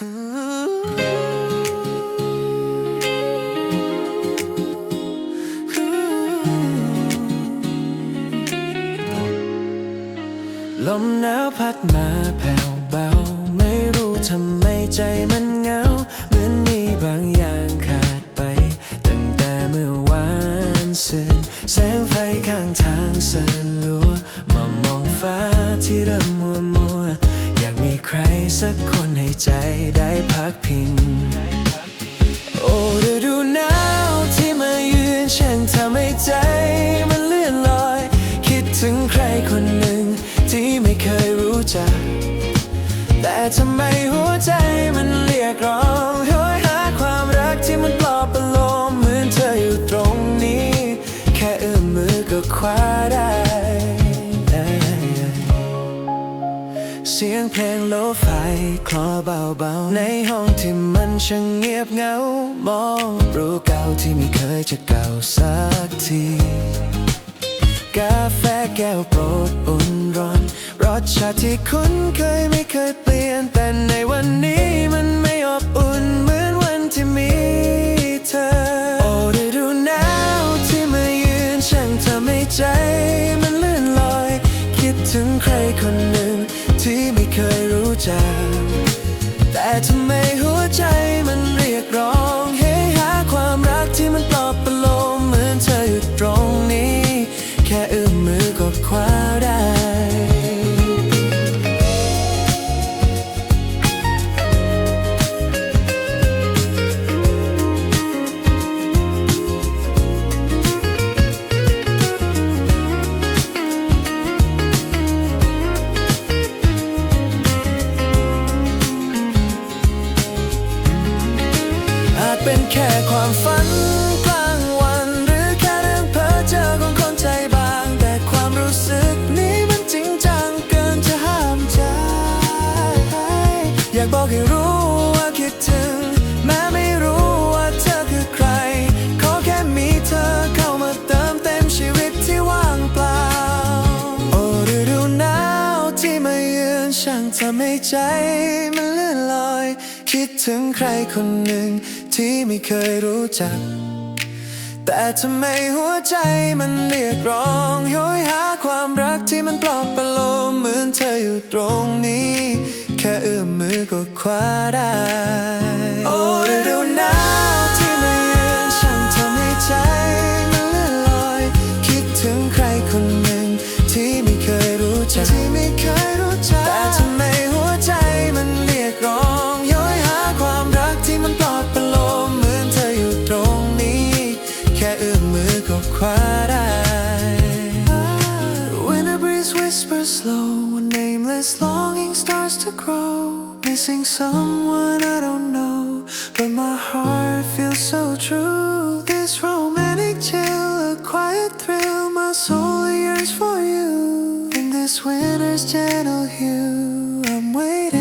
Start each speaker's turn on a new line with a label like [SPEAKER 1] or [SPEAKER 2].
[SPEAKER 1] ลมหนาวพัดมาแผ่วเบา ไม่รู้ทำไมใจมันเหงา เหมือนมีบางอย่างขาดไป ตั้งแต่เมื่อวานซืนแสงไฟข้างทางสลัวมองมองฟ้าที่เริ่ม ใครสักคนให้ใจได้พักพิง โอ้ฤดูหนาวที่มาเยือนช่างทำให้ใจมันเลื่อนลอย คิดถึงใครคนหนึ่งที่ไม่เคยรู้จัก แต่ทำไมหัวใจมันเรียกร้อง เสียงเพลงโลไฟคลอเบาๆ ในห้องที่มันช่างเงียบเหงา มองรูเก่าที่ไม่เคยจะเก่าสักที กาแฟแก้วโปรดอุ่นร้อน รสชาติที่คุ้นเคยไม่เคยเปลี่ยน แต่ในวันนี้มันไม่อบอุ่นเหมือนวันที่มีเธอ โอ้ฤดูหนาวที่มายืนช่างทำให้ใจ มันเลื่อนลอย คิดถึงใครคนหนึ่ง ที่ไม่เคยรู้จัก แต่ทำไมหัวใจมัน แค่ความฝันกลางวัน หรือแค่เรื่องเพ้อเจอของคนใจบาง แต่ความรู้สึกนี้มันจริงจังเกินจะห้ามใจ อยากบอกให้รู้ว่าคิดถึง แม้ไม่รู้ว่าเธอคือใคร ขอแค่มีเธอเข้ามาเติมเต็มชีวิตที่ว่างเปล่า โอ้ฤดูหนาวที่มาเยือนช่างทำให้ใจมันเลื่อนลอย คิดถึงใครคนหนึ่ง ที่ไม่เคยรู้จัก แต่ทำไมหัวใจมันเรียกร้องโหยหาความรักที่มันปลอบประโลมเหมือนเธออยู่ตรงนี้ แค่เอื้อมมือก็คว้าได้ go quite When a breeze whispers slow, A nameless longing starts to grow. Missing someone I don't know But my heart feels so true. This romantic chill, a quiet thrill My soul yearns for you. In this winter's gentle hue I'm waiting